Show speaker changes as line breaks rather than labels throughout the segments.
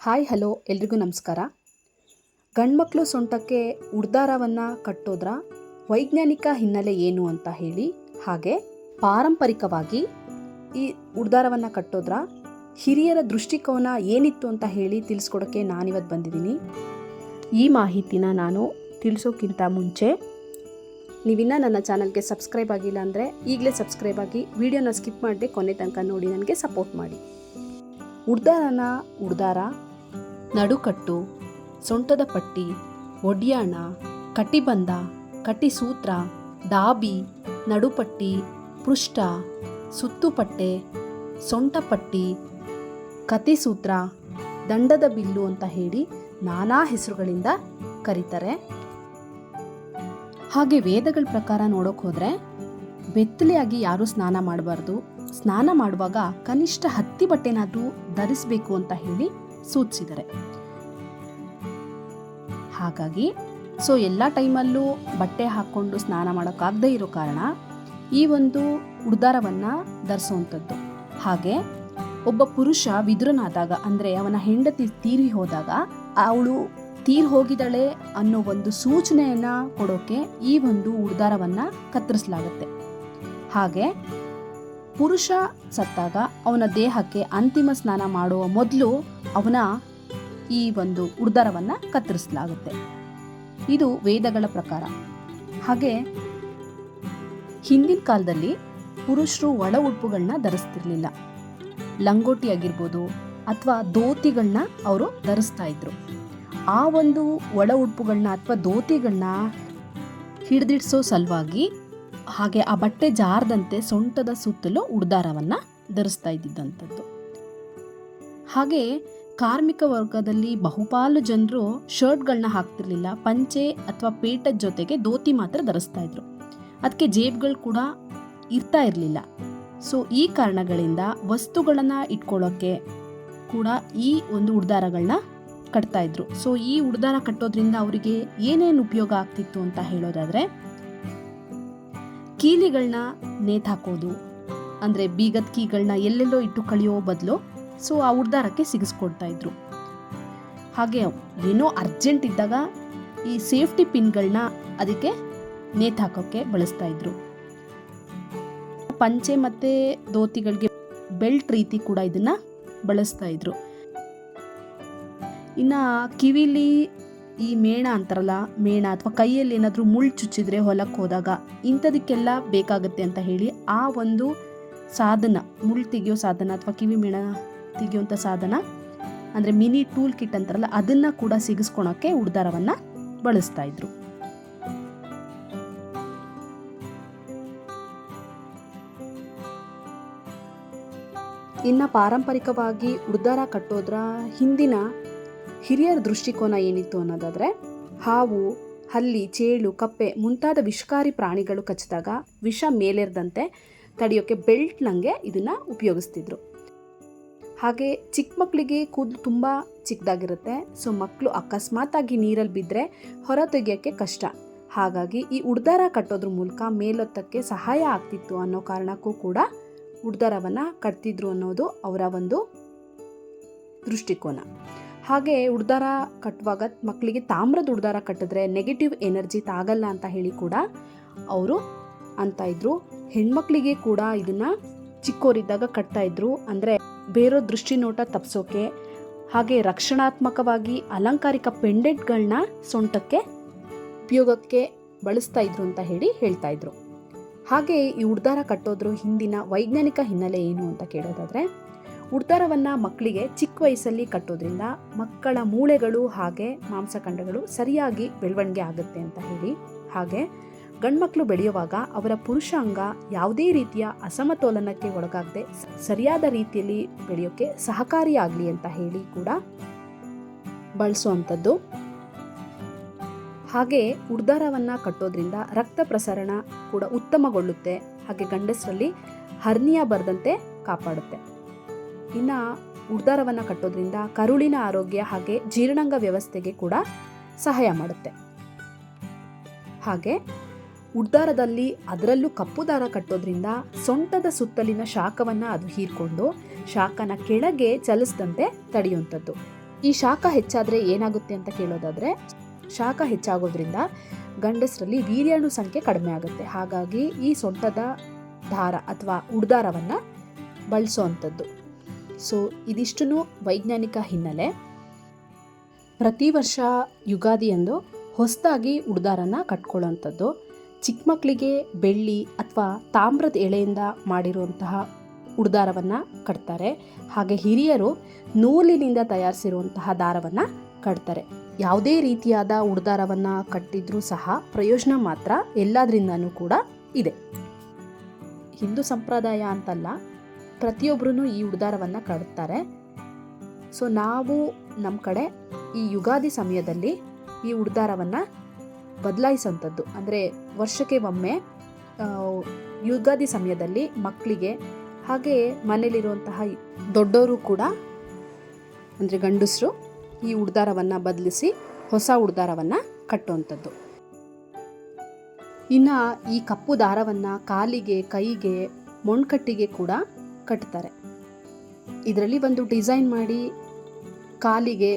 Hi, hello, ಎಲ್ರಿಗೂ ನಮಸ್ಕಾರ. ಗಂಡ್ಮಕ್ಳು ಸೊಂಟಕ್ಕೆ ಉಡ್ದಾರವನ್ನು ಕಟ್ಟೋದ್ರ ವೈಜ್ಞಾನಿಕ ಹಿನ್ನೆಲೆ ಏನು ಅಂತ ಹೇಳಿ, ಹಾಗೆ ಪಾರಂಪರಿಕವಾಗಿ ಈ ಉಡ್ದಾರವನ್ನು ಕಟ್ಟೋದ್ರ ಹಿರಿಯರ ದೃಷ್ಟಿಕೋನ ಏನಿತ್ತು ಅಂತ ಹೇಳಿ ತಿಳಿಸ್ಕೊಡೋಕ್ಕೆ ನಾನಿವತ್ತು ಬಂದಿದ್ದೀನಿ. ಈ ಮಾಹಿತಿನ ನಾನು ತಿಳಿಸೋಕ್ಕಿಂತ ಮುಂಚೆ ನೀವಿನ್ನ ನನ್ನ ಚಾನಲ್ಗೆ ಸಬ್ಸ್ಕ್ರೈಬ್ ಆಗಿಲ್ಲ ಅಂದರೆ ಈಗಲೇ ಸಬ್ಸ್ಕ್ರೈಬ್ ಆಗಿ ವಿಡಿಯೋನ ಸ್ಕಿಪ್ ಮಾಡದೆ ಕೊನೆ ತನಕ ನೋಡಿ, ನನಗೆ ಸಪೋರ್ಟ್ ಮಾಡಿ. ಉಡ್ದಾರನ ಉಡ್ದಾರ ನಡುಕಟ್ಟು, ಸೊಂಟದ ಪಟ್ಟಿ, ಒಡ್ಯಾಣ, ಕಟಿಬಂಧ, ಕಟಿಸೂತ್ರ, ಡಾಬಿ, ನಡುಪಟ್ಟಿ, ಪೃಷ್ಠ, ಸುತ್ತುಪಟ್ಟೆ, ಸೊಂಟಪಟ್ಟಿ ಕತಿಸೂತ್ರ ದಂಡದ ಬಿಲ್ಲು ಅಂತ ಹೇಳಿ ನಾನಾ ಹೆಸರುಗಳಿಂದ ಕರೀತಾರೆ. ಹಾಗೆ ವೇದಗಳ ಪ್ರಕಾರ ನೋಡೋಕೆ ಹೋದರೆ ಬೆತ್ತಲೆಯಾಗಿ ಯಾರೂ ಸ್ನಾನ ಮಾಡಬಾರ್ದು. ಸ್ನಾನ ಮಾಡುವಾಗ ಕನಿಷ್ಠ ಹತ್ತಿ ಬಟ್ಟೆನಾದರೂ ಧರಿಸಬೇಕು ಅಂತ ಹೇಳಿ ಸೂಚಿಸಿದ್ದಾರೆ ಹಾಗಾಗಿ, ಸೊ ಎಲ್ಲ ಟೈಮಲ್ಲೂ ಬಟ್ಟೆ ಹಾಕ್ಕೊಂಡು ಸ್ನಾನ ಮಾಡೋಕ್ಕಾಗದೇ ಇರೋ ಕಾರಣ ಈ ಒಂದು ಉಡ್ದಾರವನ್ನು ಧರಿಸುವಂಥದ್ದು. ಹಾಗೆ ಒಬ್ಬ ಪುರುಷ ವಿದುರನಾದಾಗ, ಅಂದರೆ ಅವನ ಹೆಂಡತಿ ತೀರಿ ಹೋದಾಗ, ಅವಳು ತೀರ್ ಹೋಗಿದ್ದಾಳೆ ಅನ್ನೋ ಒಂದು ಸೂಚನೆಯನ್ನು ಕೊಡೋಕೆ ಈ ಒಂದು ಉಡ್ದಾರವನ್ನು ಕತ್ತರಿಸಲಾಗುತ್ತೆ. ಹಾಗೆ ಪುರುಷ ಸತ್ತಾಗ ಅವನ ದೇಹಕ್ಕೆ ಅಂತಿಮ ಸ್ನಾನ ಮಾಡುವ ಮೊದಲು ಅವನ ಈ ಒಂದು ಉಡ್ದಾರವನ್ನು ಕತ್ತರಿಸಲಾಗುತ್ತೆ. ಇದು ವೇದಗಳ ಪ್ರಕಾರ. ಹಾಗೆ ಹಿಂದಿನ ಕಾಲದಲ್ಲಿ ಪುರುಷರು ಒಳ ಉಡುಪುಗಳನ್ನ ಧರಿಸ್ತಿರ್ಲಿಲ್ಲ. ಲಂಗೋಟಿ ಆಗಿರ್ಬೋದು ಅಥವಾ ಧೋತಿಗಳನ್ನ ಅವರು ಧರಿಸ್ತಾ ಇದ್ರು. ಆ ಒಂದು ಒಳ ಉಡುಪುಗಳನ್ನ ಅಥವಾ ಧೋತಿಗಳನ್ನ ಹಿಡಿದಿಡ್ಸೋ ಸಲುವಾಗಿ ಹಾಗೆ ಆ ಬಟ್ಟೆ ಜಾರದಂತೆ ಸೊಂಟದ ಸುತ್ತಲೂ ಉಡ್ದಾರವನ್ನು ಧರಿಸ್ತಾ ಇದ್ದಿದ್ದಂಥದ್ದು. ಹಾಗೆ ಕಾರ್ಮಿಕ ವರ್ಗದಲ್ಲಿ ಬಹುಪಾಲು ಜನರು ಶರ್ಟ್ಗಳನ್ನ ಹಾಕ್ತಿರ್ಲಿಲ್ಲ, ಪಂಚೆ ಅಥವಾ ಪೇಟದ ಜೊತೆಗೆ ಧೋತಿ ಮಾತ್ರ ಧರಿಸ್ತಾ ಇದ್ರು. ಅದಕ್ಕೆ ಜೇಬ್ಗಳು ಕೂಡ ಇರ್ತಾ ಇರಲಿಲ್ಲ. ಸೊ, ಈ ಕಾರಣಗಳಿಂದ ವಸ್ತುಗಳನ್ನು ಇಟ್ಕೊಳ್ಳೋಕ್ಕೆ ಕೂಡ ಈ ಒಂದು ಉಡ್ದಾರಗಳನ್ನ ಕಟ್ತಾ ಇದ್ರು. ಸೊ, ಈ ಉಡ್ದಾರ ಕಟ್ಟೋದ್ರಿಂದ ಅವರಿಗೆ ಏನೇನು ಉಪಯೋಗ ಆಗ್ತಿತ್ತು ಅಂತ ಹೇಳೋದಾದ್ರೆ ಕೀಲಿಗಳನ್ನ ನೇತಾಕೋದು. ಅಂದರೆ ಬೀಗದ ಕೀಗಳನ್ನ ಎಲ್ಲೆಲ್ಲೋ ಇಟ್ಟು ಕಳಿಯೋ ಬದಲು ಸೊ ಆ ಉಡ್ದಾರಕ್ಕೆ ಸಿಗಿಸ್ಕೊಡ್ತಾ ಇದ್ರು. ಹಾಗೆ ಏನೋ ಅರ್ಜೆಂಟ್ ಇದ್ದಾಗ ಈ ಸೇಫ್ಟಿ ಪಿನ್ಗಳನ್ನ ಅದಕ್ಕೆ ನೇತಾಕೋಕ್ಕೆ ಬಳಸ್ತಾ ಇದ್ರು. ಪಂಚೆ ಮತ್ತು ಧೋತಿಗಳಿಗೆ ಬೆಲ್ಟ್ ರೀತಿ ಕೂಡ ಇದನ್ನ ಬಳಸ್ತಾ ಇದ್ರು. ಇನ್ನು ಕಿವಿಲಿ ಈ ಮೇಣ ಅಂತಾರಲ್ಲ, ಮೇಣ ಅಥವಾ ಕೈಯಲ್ಲಿ ಏನಾದರೂ ಮುಳ್ಳು ಚುಚ್ಚಿದ್ರೆ ಹೊಲಕ್ಕೆ ಹೋದಾಗ ಇಂಥದಕ್ಕೆಲ್ಲ ಬೇಕಾಗುತ್ತೆ ಅಂತ ಹೇಳಿ ಆ ಒಂದು ಸಾಧನ, ಮುಳ್ಳು ತೆಗೆಯೋ ಸಾಧನ ಅಥವಾ ಕಿವಿ ಮೇಣ ತೆಗೆಯುವಂಥ ಸಾಧನ, ಅಂದರೆ ಮಿನಿ ಟೂಲ್ ಕಿಟ್ ಅಂತಾರಲ್ಲ, ಅದನ್ನು ಕೂಡ ಸಿಗಿಸ್ಕೊಳಕ್ಕೆ ಉಡ್ದಾರವನ್ನು ಬಳಸ್ತಾ ಇದ್ರು. ಇನ್ನು ಪಾರಂಪರಿಕವಾಗಿ ಉಡ್ದಾರ ಕಟ್ಟೋದ್ರ ಹಿಂದಿನ ಹಿರಿಯರ ದೃಷ್ಟಿಕೋನ ಏನಿತ್ತು ಅನ್ನೋದಾದರೆ, ಹಾವು, ಹಲ್ಲಿ, ಚೇಳು, ಕಪ್ಪೆ ಮುಂತಾದ ವಿಷಕಾರಿ ಪ್ರಾಣಿಗಳು ಕಚ್ಚಿದಾಗ ವಿಷ ಮೇಲೇರದಂತೆ ತಡೆಯೋಕ್ಕೆ ಬೆಲ್ಟ್ನಂಗೆ ಇದನ್ನು ಉಪಯೋಗಿಸ್ತಿದ್ರು. ಹಾಗೆ ಚಿಕ್ಕ ಮಕ್ಕಳಿಗೆ ಕೂದಲು ತುಂಬ ಚಿಕ್ಕದಾಗಿರುತ್ತೆ ಸೊ ಮಕ್ಕಳು ಅಕಸ್ಮಾತಾಗಿ ನೀರಲ್ಲಿ ಬಿದ್ದರೆ ಹೊರ ತೆಗೆಯೋಕ್ಕೆ ಕಷ್ಟ. ಹಾಗಾಗಿ ಈ ಉಡ್ದಾರ ಕಟ್ಟೋದ್ರ ಮೂಲಕ ಮೇಲೊತ್ತಕ್ಕೆ ಸಹಾಯ ಆಗ್ತಿತ್ತು ಅನ್ನೋ ಕಾರಣಕ್ಕೂ ಕೂಡ ಉಡ್ದಾರವನ್ನು ಕಟ್ತಿದ್ರು ಅನ್ನೋದು ಅವರ ಒಂದು ದೃಷ್ಟಿಕೋನ. ಹಾಗೆ ಉಡ್ದಾರ ಕಟ್ಟುವಾಗ ಮಕ್ಕಳಿಗೆ ತಾಮ್ರದ ಉಡ್ದಾರ ಕಟ್ಟಿದ್ರೆ ನೆಗೆಟಿವ್ ಎನರ್ಜಿ ತಾಗಲ್ಲ ಅಂತ ಹೇಳಿ ಕೂಡ ಅವರು ಅಂತ ಇದ್ರು. ಹೆಣ್ಮಕ್ಳಿಗೆ ಕೂಡ ಇದನ್ನ ಚಿಕ್ಕೋರಿದ್ದಾಗ ಕಟ್ತಾ ಇದ್ರು. ಅಂದರೆ ಬೇರೋ ದೃಷ್ಟಿ ನೋಟ ತಪ್ಸೋಕೆ, ಹಾಗೆ ರಕ್ಷಣಾತ್ಮಕವಾಗಿ ಅಲಂಕಾರಿಕ ಪೆಂಡೆಂಟ್ಗಳನ್ನ ಸೊಂಟಕ್ಕೆ ಉಪಯೋಗಕ್ಕೆ ಬಳಸ್ತಾ ಇದ್ರು ಅಂತ ಹೇಳಿ ಹೇಳ್ತಾ ಇದ್ರು. ಹಾಗೆ ಈ ಉಡ್ದಾರ ಕಟ್ಟೋದ್ರ ಹಿಂದಿನ ವೈಜ್ಞಾನಿಕ ಹಿನ್ನೆಲೆ ಏನು ಅಂತ ಕೇಳೋದಾದ್ರೆ ಉಡ್ದಾರವನ್ನು ಮಕ್ಕಳಿಗೆ ಚಿಕ್ಕ ವಯಸ್ಸಲ್ಲಿ ಕಟ್ಟೋದ್ರಿಂದ ಮಕ್ಕಳ ಮೂಳೆಗಳು ಹಾಗೆ ಮಾಂಸಖಂಡಗಳು ಸರಿಯಾಗಿ ಬೆಳವಣಿಗೆ ಆಗುತ್ತೆ ಅಂತ ಹೇಳಿ. ಹಾಗೆ ಗಂಡ್ಮಕ್ಳು ಬೆಳೆಯುವಾಗ ಅವರ ಪುರುಷಾಂಗ ಯಾವುದೇ ರೀತಿಯ ಅಸಮತೋಲನಕ್ಕೆ ಒಳಗಾಗದೆ ಸರಿಯಾದ ರೀತಿಯಲ್ಲಿ ಬೆಳೆಯೋಕ್ಕೆ ಸಹಕಾರಿಯಾಗಲಿ ಅಂತ ಹೇಳಿ ಕೂಡ ಬಳಸುವಂಥದ್ದು. ಹಾಗೆ ಉಡ್ದಾರವನ್ನು ಕಟ್ಟೋದ್ರಿಂದ ರಕ್ತ ಪ್ರಸರಣ ಕೂಡ ಉತ್ತಮಗೊಳ್ಳುತ್ತೆ. ಹಾಗೆ ಗಂಡಸರಲ್ಲಿ ಹರ್ನಿಯ ಬರದಂತೆ ಕಾಪಾಡುತ್ತೆ. ಇನ್ನು ಉಡ್ದಾರವನ್ನು ಕಟ್ಟೋದ್ರಿಂದ ಕರುಳಿನ ಆರೋಗ್ಯ ಹಾಗೆ ಜೀರ್ಣಾಂಗ ವ್ಯವಸ್ಥೆಗೆ ಕೂಡ ಸಹಾಯ ಮಾಡುತ್ತೆ. ಹಾಗೆ ಉಡ್ದಾರದಲ್ಲಿ ಅದರಲ್ಲೂ ಕಪ್ಪು ದಾರ ಕಟ್ಟೋದ್ರಿಂದ ಸೊಂಟದ ಸುತ್ತಲಿನ ಶಾಖವನ್ನು ಅದು ಹೀರ್ಕೊಂಡು ಶಾಖನ ಕೆಳಗೆ ಚಲಿಸದಂತೆ ತಡೆಯುವಂಥದ್ದು. ಈ ಶಾಖ ಹೆಚ್ಚಾದರೆ ಏನಾಗುತ್ತೆ ಅಂತ ಕೇಳೋದಾದರೆ ಶಾಖ ಹೆಚ್ಚಾಗೋದ್ರಿಂದ ಗಂಡಸರಲ್ಲಿ ವೀರ್ಯಾಣು ಸಂಖ್ಯೆ ಕಡಿಮೆ ಆಗುತ್ತೆ. ಹಾಗಾಗಿ ಈ ಸೊಂಟದ ದಾರ ಅಥವಾ ಉಡ್ದಾರವನ್ನು ಬಳಸೋವಂಥದ್ದು. ಸೊ ಇದಿಷ್ಟು ವೈಜ್ಞಾನಿಕ ಹಿನ್ನೆಲೆ ಪ್ರತಿ ವರ್ಷ ಯುಗಾದಿಯಂದು ಹೊಸದಾಗಿ ಉಡ್ದಾರನ ಕಟ್ಕೊಳ್ಳೋವಂಥದ್ದು. ಚಿಕ್ಕ ಮಕ್ಕಳಿಗೆ ಬೆಳ್ಳಿ ಅಥವಾ ತಾಮ್ರದ ಎಳೆಯಿಂದ ಮಾಡಿರುವಂತಹ ಉಡ್ದಾರವನ್ನು ಕಟ್ತಾರೆ. ಹಾಗೆ ಹಿರಿಯರು ನೂಲಿನಿಂದ ತಯಾರಿಸಿರುವಂತಹ ದಾರವನ್ನು ಕಟ್ತಾರೆ. ಯಾವುದೇ ರೀತಿಯಾದ ಉಡ್ದಾರವನ್ನು ಕಟ್ಟಿದ್ರೂ ಸಹ ಪ್ರಯೋಜನ ಮಾತ್ರ ಎಲ್ಲದರಿಂದನೂ ಕೂಡ ಇದೆ. ಹಿಂದೂ ಸಂಪ್ರದಾಯ ಅಂತಲ್ಲ ಪ್ರತಿಯೊಬ್ಬರೂ ಈ ಉಡ್ದಾರವನ್ನು ಕಟ್ತಾರೆ ಸೊ ನಾವು ನಮ್ಮ ಕಡೆ ಈ ಯುಗಾದಿ ಸಮಯದಲ್ಲಿ ಈ ಉಡ್ದಾರವನ್ನು ಬದಲಾಯಿಸುವಂಥದ್ದು. ಅಂದರೆ ವರ್ಷಕ್ಕೆ ಒಮ್ಮೆ ಯುಗಾದಿ ಸಮಯದಲ್ಲಿ ಮಕ್ಕಳಿಗೆ ಹಾಗೆ ಮನೇಲಿರುವಂತಹ ದೊಡ್ಡವರು ಕೂಡ, ಅಂದರೆ ಗಂಡಸರು ಈ ಉಡ್ದಾರವನ್ನು ಬದಲಿಸಿ ಹೊಸ ಉಡ್ದಾರವನ್ನು ಕಟ್ಟುವಂಥದ್ದು. ಇನ್ನು ಈ ಕಪ್ಪು ದಾರವನ್ನು ಕಾಲಿಗೆ, ಕೈಗೆ, ಮೊಣ್ಕಟ್ಟಿಗೆ ಕೂಡ ಕಟ್ತಾರೆ. ಇದರಲ್ಲಿ ಒಂದು ಡಿಸೈನ್ ಮಾಡಿ ಕಾಲಿಗೆ,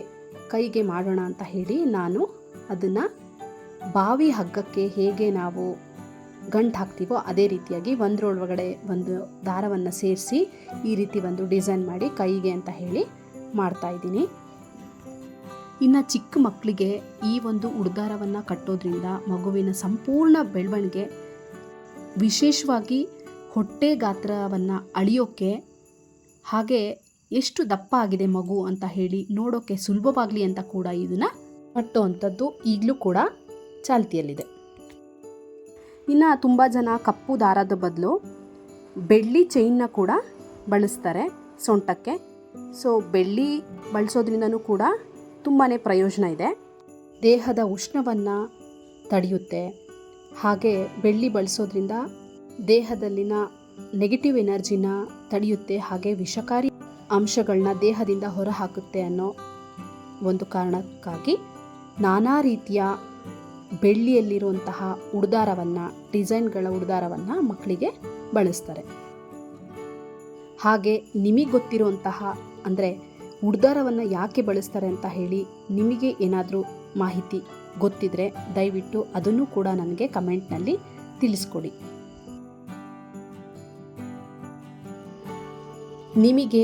ಕೈಗೆ ಮಾಡೋಣ ಅಂತ ಹೇಳಿ ನಾನು ಅದನ್ನು ಬಾವಿ ಹಗ್ಗಕ್ಕೆ ಹೇಗೆ ನಾವು ಗಂಟು ಹಾಕ್ತೀವೋ ಅದೇ ರೀತಿಯಾಗಿ ಒಂದರೊಳಗಡೆ ಒಂದು ದಾರವನ್ನು ಸೇರಿಸಿ ಈ ರೀತಿ ಒಂದು ಡಿಸೈನ್ ಮಾಡಿ ಕೈಗೆ ಅಂತ ಹೇಳಿ ಮಾಡ್ತಾ ಇದ್ದೀನಿ. ಇನ್ನು ಚಿಕ್ಕ ಮಕ್ಕಳಿಗೆ ಈ ಒಂದು ಉಡ್ದಾರವನ್ನು ಕಟ್ಟೋದ್ರಿಂದ ಮಗುವಿನ ಸಂಪೂರ್ಣ ಬೆಳವಣಿಗೆ ವಿಶೇಷವಾಗಿ ಹೊಟ್ಟೆ ಗಾತ್ರವನ್ನು ಅಳಿಯೋಕ್ಕೆ ಹಾಗೆ ಎಷ್ಟು ದಪ್ಪ ಆಗಿದೆ ಮಗು ಅಂತ ಹೇಳಿ ನೋಡೋಕ್ಕೆ ಸುಲಭವಾಗಲಿ ಅಂತ ಕೂಡ ಇದನ್ನು ಕಟ್ಟುವಂಥದ್ದು ಈಗಲೂ ಕೂಡ ಚಾಲ್ತಿಯಲ್ಲಿದೆ. ಇನ್ನು ತುಂಬ ಜನ ಕಪ್ಪು ದಾರದ ಬದಲು ಬೆಳ್ಳಿ ಚೈನ್ನ ಕೂಡ ಬಳಸ್ತಾರೆ ಸೊಂಟಕ್ಕೆ. ಸೊ ಬೆಳ್ಳಿ ಬಳಸೋದ್ರಿಂದನೂ ಕೂಡ ತುಂಬಾ ಪ್ರಯೋಜನ ಇದೆ. ದೇಹದ ಉಷ್ಣವನ್ನು ತಡೆಯುತ್ತೆ. ಹಾಗೆ ಬೆಳ್ಳಿ ಬಳಸೋದ್ರಿಂದ ದೇಹದಲ್ಲಿನ ನೆಗೆಟಿವ್ ಎನರ್ಜಿನ ತಡೆಯುತ್ತೆ, ಹಾಗೆ ವಿಷಕಾರಿ ಅಂಶಗಳನ್ನ ದೇಹದಿಂದ ಹೊರಹಾಕುತ್ತೆ ಅನ್ನೋ ಒಂದು ಕಾರಣಕ್ಕಾಗಿ ನಾನಾ ರೀತಿಯ ಬೆಳ್ಳಿಯಲ್ಲಿರುವಂತಹ ಉಡ್ದಾರವನ್ನು, ಡಿಸೈನ್ಗಳ ಉಡ್ದಾರವನ್ನು ಮಕ್ಕಳಿಗೆ ಬಳಸ್ತಾರೆ. ಹಾಗೆ ನಿಮಗೆ ಗೊತ್ತಿರುವಂತಹ ಅಂದರೆ ಉಡ್ದಾರವನ್ನು ಯಾಕೆ ಬಳಸ್ತಾರೆ ಅಂತ ಹೇಳಿ ನಿಮಗೆ ಏನಾದರೂ ಮಾಹಿತಿ ಗೊತ್ತಿದ್ರೆ ದಯವಿಟ್ಟು ಅದನ್ನು ಕೂಡ ನನಗೆ ಕಮೆಂಟ್ನಲ್ಲಿ ತಿಳಿಸ್ಕೊಡಿ. ನಿಮಗೆ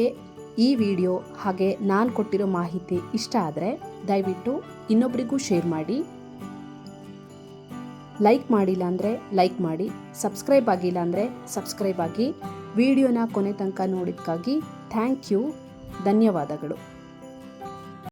ಈ ವಿಡಿಯೋ ಹಾಗೆ ನಾನು ಕೊಟ್ಟಿರೋ ಮಾಹಿತಿ ಇಷ್ಟ ಆದರೆ ದಯವಿಟ್ಟು ಇನ್ನೊಬ್ಬರಿಗೂ ಶೇರ್ ಮಾಡಿ. ಲೈಕ್ ಮಾಡಿಲ್ಲ ಅಂದರೆ ಲೈಕ್ ಮಾಡಿ ಸಬ್ಸ್ಕ್ರೈಬ್ ಆಗಿಲ್ಲ ಅಂದರೆ ಸಬ್ಸ್ಕ್ರೈಬ್ ಆಗಿ, ವಿಡಿಯೋನ ಕೊನೆ ತನಕ ನೋಡಿದ್ದಕ್ಕಾಗಿ ಥ್ಯಾಂಕ್ ಯು ಧನ್ಯವಾದಗಳು.